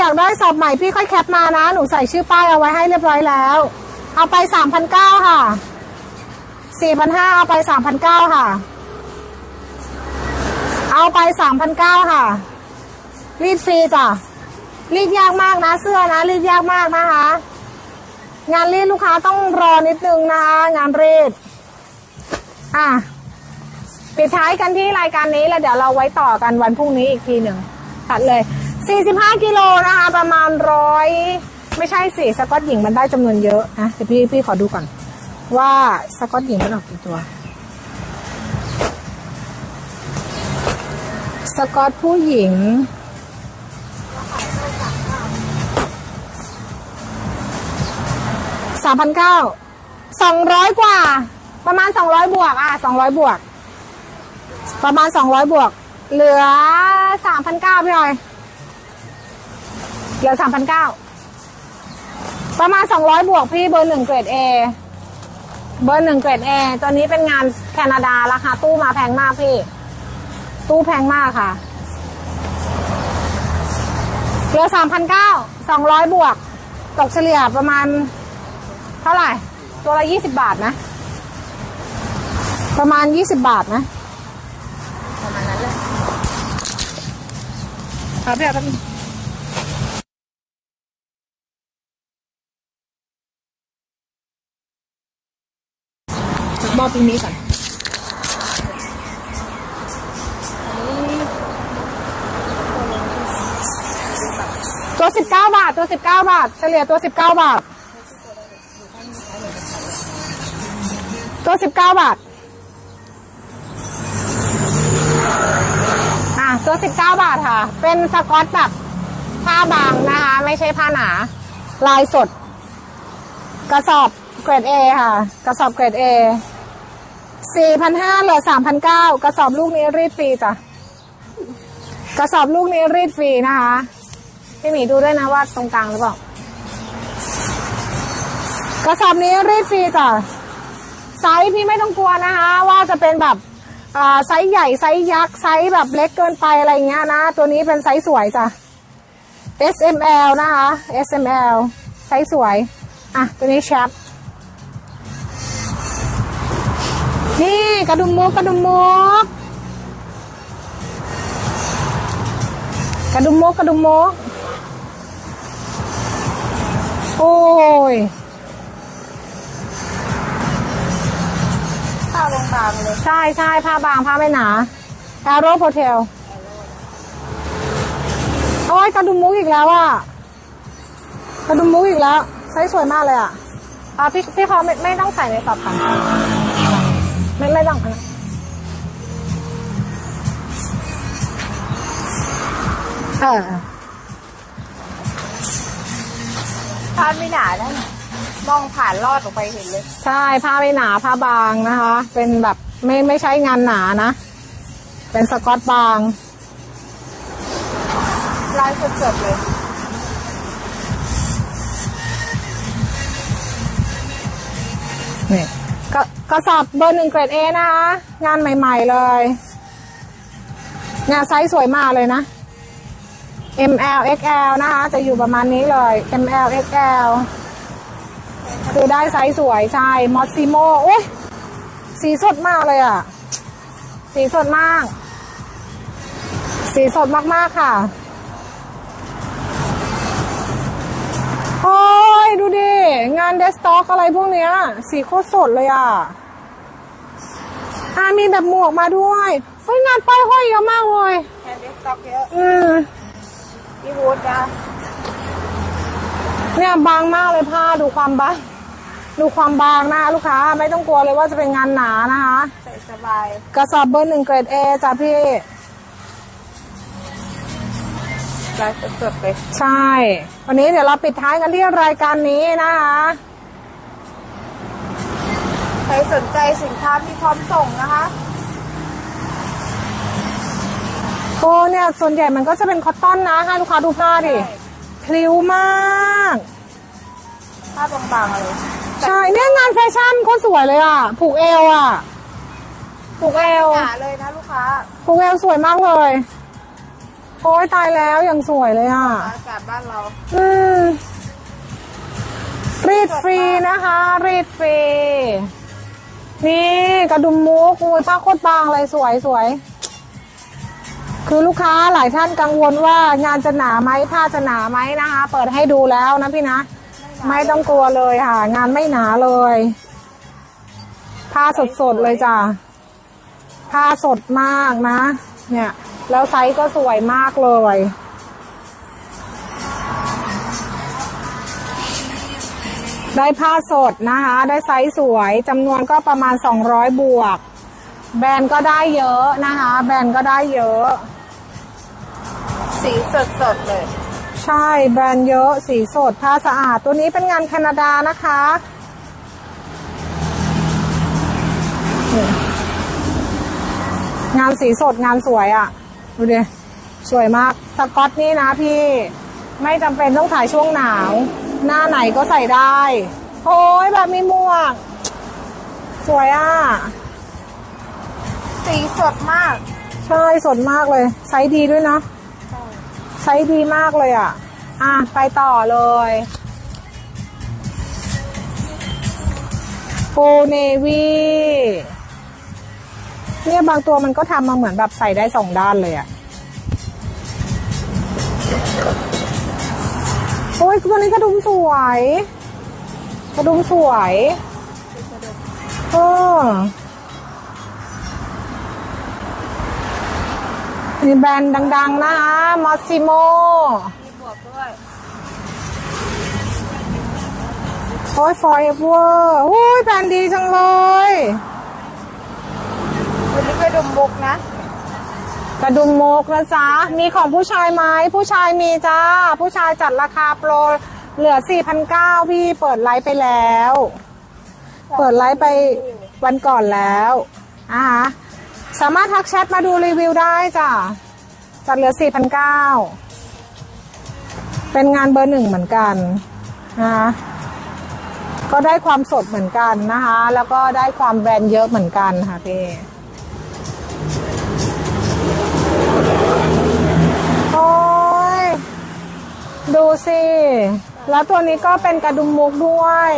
อยากได้สอบใหม่พี่ค่อยแคปมานะ หนูใส่ชื่อป้ายเอาไว้ให้เรียบร้อยแล้ว เอาไปสามพันเก้าค่ะสี่พันห้าเอาไปสามพันเก้าค่ะ เอาไปสามพันเก้าค่ะ รีดฟรีจ้ะ รีดยากมากนะ เสื้อนะ รีดยากมากนะคะ งานรีดลูกค้าต้องรอนิดนึงนะคะงานรีด อะปิดท้ายกันที่รายการนี้แล้วเดี๋ยวเราไว้ต่อกันวันพรุ่งนี้อีกทีหนึ่งตัดเลย 45กิโลนะคะประมาณร้อยไม่ใช่สิสกอตหญิงมันได้จำนวนเยอะนะเดี๋ยวพี่พี่ขอดูก่อน ว่าสกอตหญิงมันออกกี่ตัว สกอตผู้หญิงสามพันเก้าสองร้อยกว่า ประมาณสองร้อยบวก อะสองร้อยบวก ประมาณสองร้อยบวก เหลือสามพันเก้าพี่ออย เหลือสามพันเก้าประมาณสองร้อยบวกพี่เบอร์หนึ่งเกรดเอเบอร์หนึ่งเกรดเอตัวนี้เป็นงานแคนาดาราคาตู้มาแพงมากพี่ ตู้แพงมากค่ะเหลือสามพันเก้าสองร้อยบวก ตกเฉลี่ยประมาณ เท่าไหร่ ตัวละยี่สิบบาทนะ ประมาณยี่สิบบาทนะประมาณนั้นเลยครับพี่ครั บบอตรงนี้ก่อนตัวสิบเก้าบาท ตัวสิบเก้าบาท เฉลี่ยตัวสิบเก้าบาท ตัวสิบเก้าบาท อะ ตัวสิบเก้าบาทค่ะ เป็นสกอตแบบผ้าบางนะคะ ไม่ใช่ผ้าหนา ลายสด กระสอบเกรด A ค่ะ กระสอบเกรด A สี่พันห้าเหลือสามพันเก้ากระสอบลูกนี้รีดฟรีจ้ะกระสอบลูกนี้รีดฟรีนะคะพี่หมีดูด้วยนะว่าตรงกลางหรือเปล่ากระสอบนี้รีดฟรีจ้ะไซส์พี่ไม่ต้องกลัวนะคะ ว่าจะเป็นแบบไซส์ใหญ่ไซส์ยักษ์ไซส์แบบเล็กเกินไปอะไรเงี้ยนะ ตัวนี้เป็นไซส์สวยจ้ะ S M L นะคะ S M L ไซส์สวย อะ ตัวนี้แชป นี่กระดุมมุกกระดุมมุกกระดุมมุกกระดุมมุกโอ้ยผ้าบางๆเลยใช่ใช่ผ้าบางผ้าไม่หนา a อโร o เทลโอ้ยกระดุมมุกอีกแล้วอะกระดุมมุกอีกแล้วไซส์สวยมากเลยอะอะพี่พี่เขาไม่ไม่ต้องใส่ในสอบค่ะ ไม่ไม่ต้องอันนั้นเออผ้าไม่หนาได้นะมองผ่านลอดออกไปเห็นเลย ใช่ผ้าไม่หนาผ้าบางนะคะ เป็นแบบไม่ไม่ใช้งานหนานะ เป็นสกอตบางลายสดๆเลย กระสอบเบอร์หนึ่งเกรดเอนะคะ งานใหม่ ๆ เลยเนี่ยไซส์สวยมากเลยนะ ML XL นะคะ จะอยู่ประมาณนี้เลย ML XL คือได้ไซส์สวยใช่มอสซิโมโอ้ยสีสดมากเลยอะ สีสดมาก สีสดมาก ๆ ค่ะ โอ้ย ดูดิ งานเดสต็อกอะไรพวกเนี้ย สีโคตรสดเลยอะ อ่ามีแบบหมวกมาด้วยเฮ้ยงานป้ายห้อยเยอะมากเลยแฮนด์เดสต็อกเยอะอืมพี่วูดนะเนี่ยบางมากเลยผ้าดูความบางดูความบางนะคะลูกค้าไม่ต้องกลัวเลยว่าจะเป็นงานหนานะคะใส่สบายกระสอบเบอร์หนึ่งเกรดเอจ้ะพี่ลายสดๆเลยใช่ วันนี้เดี๋ยวเราปิดท้ายกันที่รายการนี้นะคะใครสนใจสินค้ามีพร้อมส่งนะคะโอ้เนี่ยส่วนใหญ่มันก็จะเป็นคอตตอนนะให้ลูกค้าดูผ้าดิพลิ้วมากผ้าบางๆเลยใช่เนี่ยงานแฟชั่นโคตรสวยเลยอะ ผูกเอวอะ ผูกเอวหนาเลยนะลูกค้า ผูกเอวสวยมากเลยโอ้ยตายแล้วยังสวยเลยอะอากาศบ้านเรา อืมรีดฟรีนะคะ รีดฟรี นี่กระดุมมุกอุ้ยผ้าโคตรบางเลยสวยสวย คือลูกค้าหลายท่านกังวลว่างานจะหนาไหมผ้าจะหนาไหมนะคะ เปิดให้ดูแล้วนะพี่นะ ไม่ต้องกลัวเลยค่ะ งานไม่หนาเลย ผ้าสดๆเลยจ้ะผ้าสดมากนะ เนี่ย แล้วไซส์ก็สวยมากเลย ได้ผ้าสดนะคะ ได้ไซส์สวยจำนวนก็ประมาณ 200 บวก แบรนด์ก็ได้เยอะนะคะ แบรนด์ก็ได้เยอะ สีสดสดๆเลย ใช่แบรนด์เยอะสีสดผ้าสะอาด ตัวนี้เป็นงานแคนาดานะคะนี่งานสีสดงานสวยอะ่ะ ดูดิ สวยมาก สกอตนี่นะพี่ ไม่จำเป็นต้องถ่ายช่วงหนาว หน้าไหนก็ใส่ได้ โอ้ยแบบมีหมวก สวยอะ สีสดมาก ใช่สดมากเลย ไซส์ดีด้วยเนาะไซส์ดีมากเลยอะ อะ ไปต่อเลยฟูเนวีเนี่ยบางตัวมันก็ทำมาเหมือนแบบใส่ได้สองด้านเลยอะ อ้ยตัวนี้กระดุมสวย กระดุมสวยเออมีแบรนด์ดัง ๆ นะคะมอสซิโมมีบวกด้วยโอ้ย forever โอ้ยแบรนด์ดีจังเลยวันนี้ไปดุมบุกนะ กระดุมโมกนะจ๊ะ มีของผู้ชายไหมผู้ชายมีจ้า ผู้ชายจัดราคาโปร เหลือ 4,900 พี่เปิดไลฟ์ไปแล้ว เปิดไลฟ์ไปวันก่อนแล้วอะฮะสามารถทักแชทมาดูรีวิวได้จ้ะ จัดเหลือ 4,900 เป็นงานเบอร์หนึ่งเหมือนกันนะคะก็ได้ความสดเหมือนกันนะคะ แล้วก็ได้ความแบรนด์เยอะเหมือนกันค่ะพี่ ดูสิ แล้วตัวนี้ก็เป็นกระดุมมุกด้วย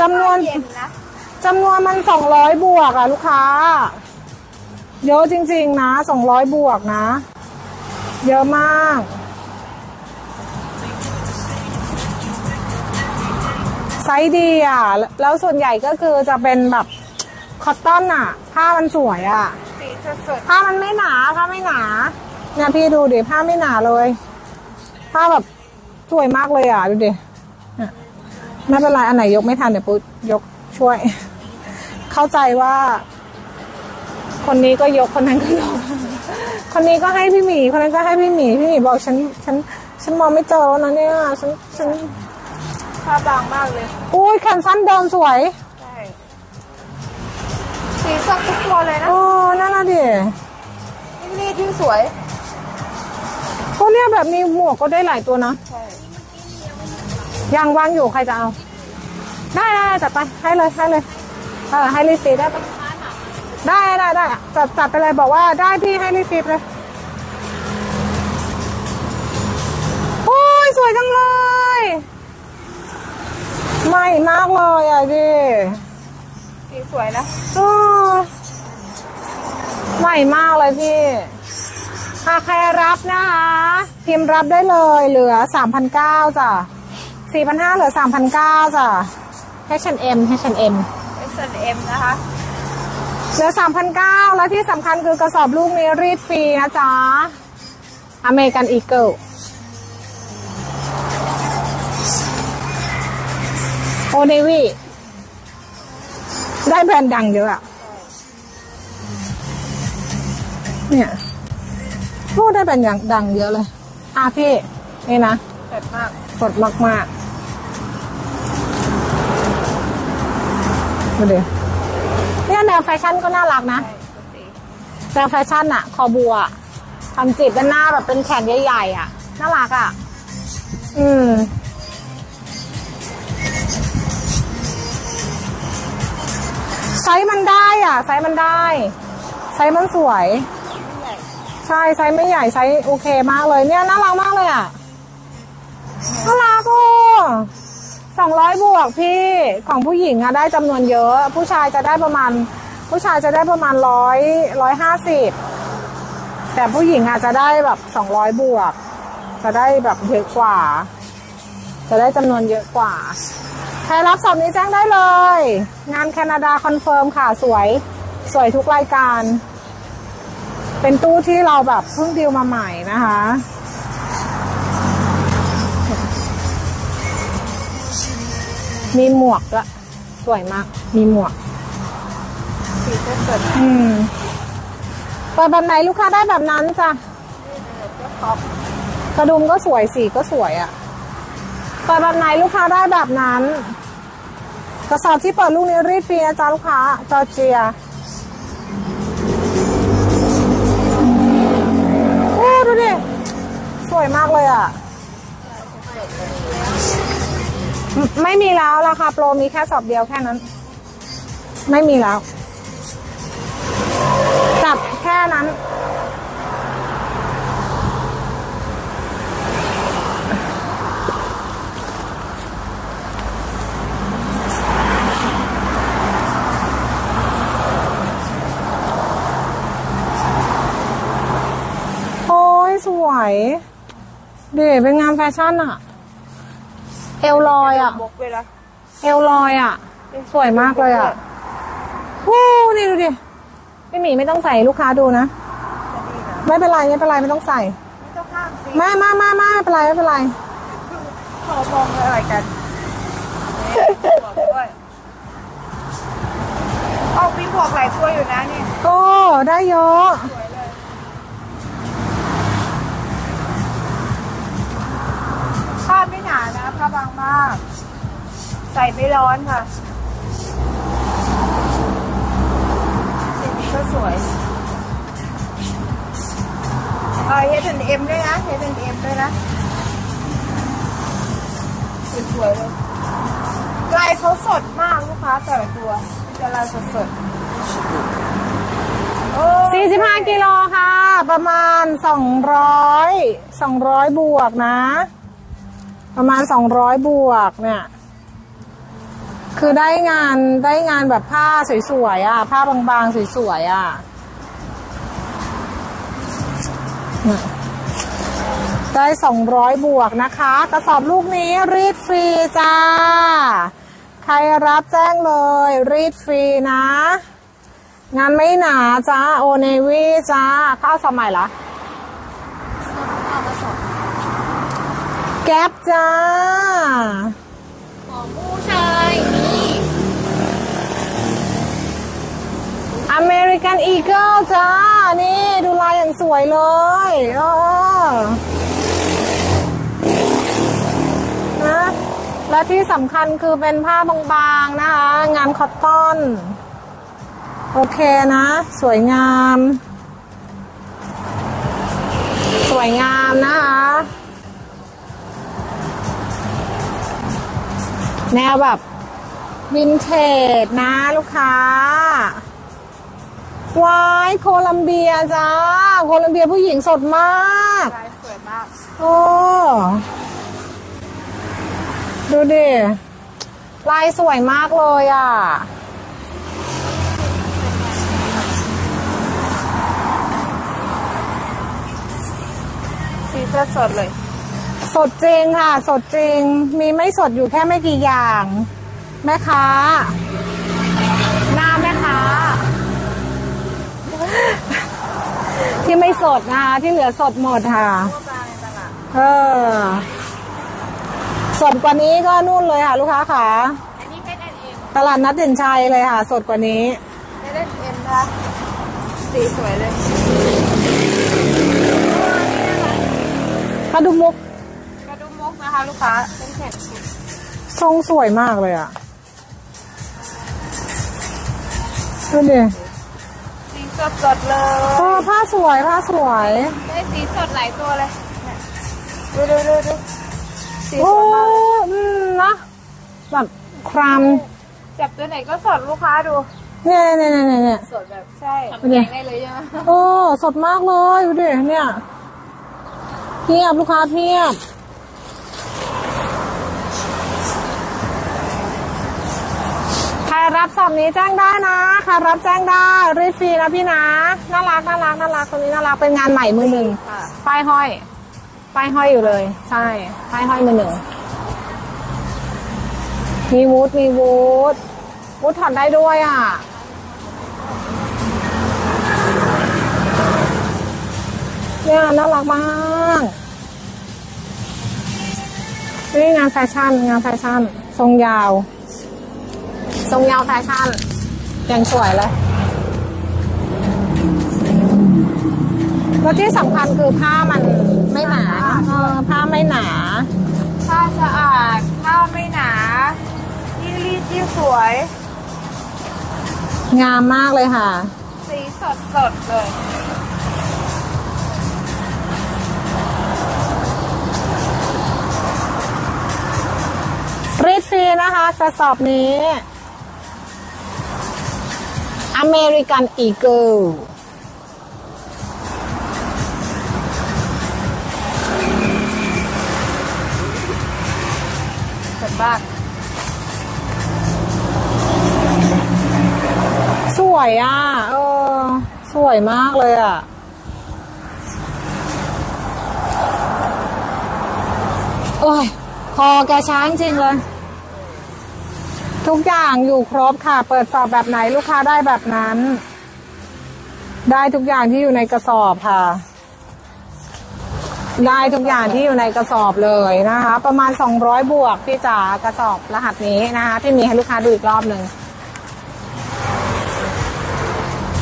จำนวนเย็นนะจำนวนมันสองร้อยบวกอะลูกค้า เยอะจริง ๆ นะสองร้อยบวกนะ เยอะมาก ไซส์ดีอะ แล้วส่วนใหญ่ก็คือจะเป็นแบบคอตตอนอะ ผ้ามันสวยอะ สีสดสดผ้ามันไม่หนาผ้าไม่หนา เนี่ยพี่ดูดิผ้าไม่หนาเลย ผ้าแบบสวยมากเลยอะ ดูดิเนี่ยไม่เป็นไรอันไหนยกไม่ทันเดี๋ยวปุ๊ยกช่วย เข้าใจว่า คนนี้ก็ยกคนนั้นก็ยก คนนี้ก็ให้พี่หมีคนนั้นก็ให้พี่หมีพี่หมีบอกฉันฉันฉันมองไม่เจอแล้วนะเนี่ยฉันฉันๆผ้าบางมากเลยอุ้ยแขนสั้นเดิมสวยใช่สีสดทุกตัวเลยนะโอ้นั่นน่ะดิยิ่งรีดยิ่งสวย พวกเนี้ยแบบมีหมวกก็ได้หลายตัวนะใช่ยังวางอยู่ใครจะเอา ได้ได้ได้จัดไปให้เลยให้เลยเออให้รีซีฟได้ปะได้ได้ได้จัดจัดไปเลยบอกว่าได้พี่ให้รีซีฟเลยโอ้ยสวยจังเลยใหม่มากเลยอะดิสีสวยนะเออใหม่มากเลยพี่ หากใครรับนะคะ พิมพ์รับได้เลยเหลือ3,900จ้ะ4,500เหลือ3,900จ้ะ H&M H&M S&M นะคะเหลือ3,900แล้วที่สำคัญคือกระสอบลูกนี้รีดฟรีนะจ๊ะอเมริกันอีเกิลโอเนวีได้แบรนด์ดังเยอะอะเนี่ย โอ้ได้แบรนอย่างดังเยอะเลย อะพี่ นี่นะสดมากสดมากๆดูดิเนี่ยแนวแฟชั่นก็น่ารักนะแนวแฟชั่นอะคอบัวทำจีบด้านหน้าแบบเป็นแขนใหญ่ๆอะน่ารักอะอืมไซส์มันได้อะไซส์มันได้ไซส์มันสวย ใช่ไซส์ไม่ใหญ่ไซส์โอเคมากเลยเนี่ยน่ารักมากเลยอะน่ารักอะสองร้อยบวกพี่ของผู้หญิงอะได้จำนวนเยอะ ผู้ชายจะได้ประมาณ ผู้ชายจะได้ประมาณร้อยร้อยห้าสิบแต่ผู้หญิงอาจจะได้แบบสองร้อยบวก จะได้แบบเยอะกว่า จะได้จำนวนเยอะกว่าใครรับสอบนี้แจ้งได้เลย งานแคนาดาคอนเฟิร์มค่ะสวย สวยทุกรายการ เป็นตู้ที่เราแบบเพิ่งดีลมาใหม่นะคะ มีหมวกละ สวยมาก มีหมวกสีจะสดอืมเปิดแบบไหนลูกค้าได้แบบนั้นจ้ะก็ท็อปกระดุมก็สวยสีก็สวยอะ่ะเปิดแบบไหนลูกค้าได้แบบนั้น กระสอบที่เปิดลูกนี้รีดฟรีนะจ๊ะลูกค้าจอร์เจีย ยมากเลยอะ่ะ ไม่มีแล้วราคาโปรมีแค่สอบเดียวแค่นั้น ไม่มีแล้วจับแค่นั้น โอ้ยสวย ดี๋ยวเป็นงานแฟชั่นอะเอลลอยอะบกไปละเอลลอยอะสวยมากเลยอะโอ้นี่ดูดิพี่หมีไม่ต้องใส่ลูกค้าดูนะไม่เป็นไรไม่เป็นไรไม่ต้องใส่ไม่ต้องข้ามสิไม่ไม่ไม่ไม่ไม่เป็นไรไม่เป็นไรขอมองอะไรกันบวกด้วยเอาพี่บวกหลายตัวอยู่นะเนี่ยโอ้ได้เยอะ สวยเลยผ้าไม่ห นานะผ้าบางมาก ใส่ไม่ร้อนค่ะสีนี้ก็สวยเออ H&M ด้วยนะ H&M ด้วยนะสวยเลยลายเขาสดมากลูกค้าแต่ละตัวจะลายสดๆโอ้45กิโลค่ะ ประมาณ 200 200 บวกนะ ประมาณ200บวกเนี่ย คือได้งานได้งานแบบผ้าสวยๆอะ ผ้าบางๆสวยๆอะเนี่ยได้200บวกนะคะ กระสอบลูกนี้รีดฟรีจ้า ใครรับแจ้งเลย รีดฟรีนะ งานไม่หนาจ้า โอเนวีจ้าข้าวสมัยเหรอ แก๊ปจ้า ของผู้ชายนี่อเมริกันอีเกิลจ้า นี่ ดูลายอย่างสวยเลยเออนะและที่สำคัญคือเป็นผ้าบางๆนะคะ งานคอตตอน โอเคนะ สวยงาม สวยงามนะคะ แนวแบบวินเทจนะลูกค้าวายโคลัมเบียจ้า โคลัมเบียผู้หญิงสดมากลายสวยมาก โอ้ดูดิลายสวยมากเลยอะ สีจะสดเลย สดจริงค่ะ สดจริง มีไม่สดอยู่แค่ไม่กี่อย่าง แม่ค้า หน้าแม่ค้า ที่ไม่สดนะคะ ที่เหลือสดหมดค่ะทั่วไปในตลาดเออ สดกว่านี้ก็นู่นเลยค่ะ ลูกค้าค่ะอันนี้เป็น N M ตลาดนัดเด่นชัยเลยค่ะ สดกว่านี้เป็น N M นะคะสีสวยเลยกระดุมมุกกระดุมมุก นะคะ ลูกค้าเป็นแขนกุดทรงสวยมากเลยอะดูดิสีสดสดๆเลยเออผ้าสวยผ้าสวย ได้สีสดหลายตัวเลยเนี่ยดูดูดูดูสีสโอ้วยมากเลยอืมนะแบบครามจับตัวไหนก็สดลูกค้าดู เนี่ยเนี่ยเนี่ยเนี่ยเนี่ย สดแบบใช่เป็นไงได้เลยใช่ไหมโอ้สดมากเลย ดูดิเนี่ยเพียบลูกค้าเพียบ ใค รรับสอบนี้แจ้งได้นะใครรับแจ้งได้รีดฟรีนะพี่นะน่ารักน่ารักน่ารักตัวนี้น่ารักเป็นงานใหม่มือหนึ่งค่ะป้ายห้อยป้ายห้อยอยู่เลย ใช่ป้ายห้อยมือหนึ่งมีวูดมีวูดวูดถอดได้ด้วยอะเนี่ยน่ารักมากนี่งานแฟชั่นงานแฟชั่นทรงยาว ทรงยาวแฟชั่นยังสวยเลยแล้วที่สำคัญคือผ้ามันไม่หนาเออผ้าไม่หนา ผ้าสะอาด ผ้าไม่หนายิ่งรีดยิ่งสวย งามมากเลยค่ะ สีสดสดๆเลย รีดฟรีนะคะกระสอบนี้ อเมริกันอีเกิลสดมากสวยอะ เออ สวยมากเลยอะโอ้ยคอแกช้างจริงเลย ทุกอย่างอยู่ครบค่ะ เปิดสอบแบบไหนลูกค้าได้แบบนั้น ได้ทุกอย่างที่อยู่ในกระสอบค่ะ ได้ทุกอย่างที่อยู่ในกระสอบเลยนะคะ ประมาณ 200 บวกพี่จ๋ากระสอบรหัสนี้นะคะที่มีให้ลูกค้าดูอีกรอบหนึ่ง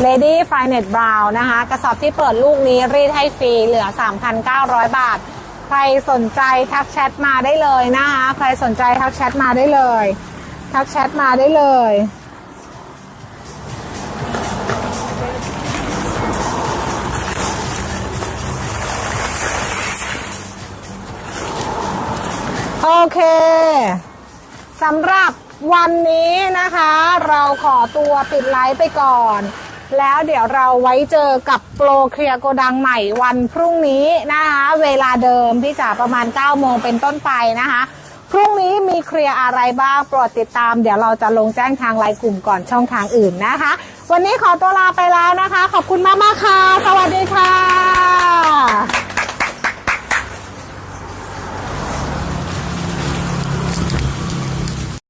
Lady f i n e t Brown นะคะ กระสอบที่เปิดลูกนี้รีดให้ฟรีเหลือ 3,900 บาท ใครสนใจทักแชทมาได้เลยนะคะ ใครสนใจทักแชทมาได้เลย ทักแชทมาได้เลย โอเคสำหรับวันนี้นะคะ เราขอตัวปิดไลฟ์ไปก่อน แล้วเดี๋ยวเราไว้เจอกับโปรเคลียร์โกดังใหม่วันพรุ่งนี้นะคะ เวลาเดิมพี่จ๋าประมาณ 9 โมงเป็นต้นไปนะคะ พรุ่งนี้มีเคลียร์อะไรบ้างโปรดติดตาม เดี๋ยวเราจะลงแจ้งทางไลน์กลุ่มก่อนช่องทางอื่นนะคะ วันนี้ขอตัวลาไปแล้วนะคะ ขอบคุณมากมากๆค่ะ สวัสดีค่ะ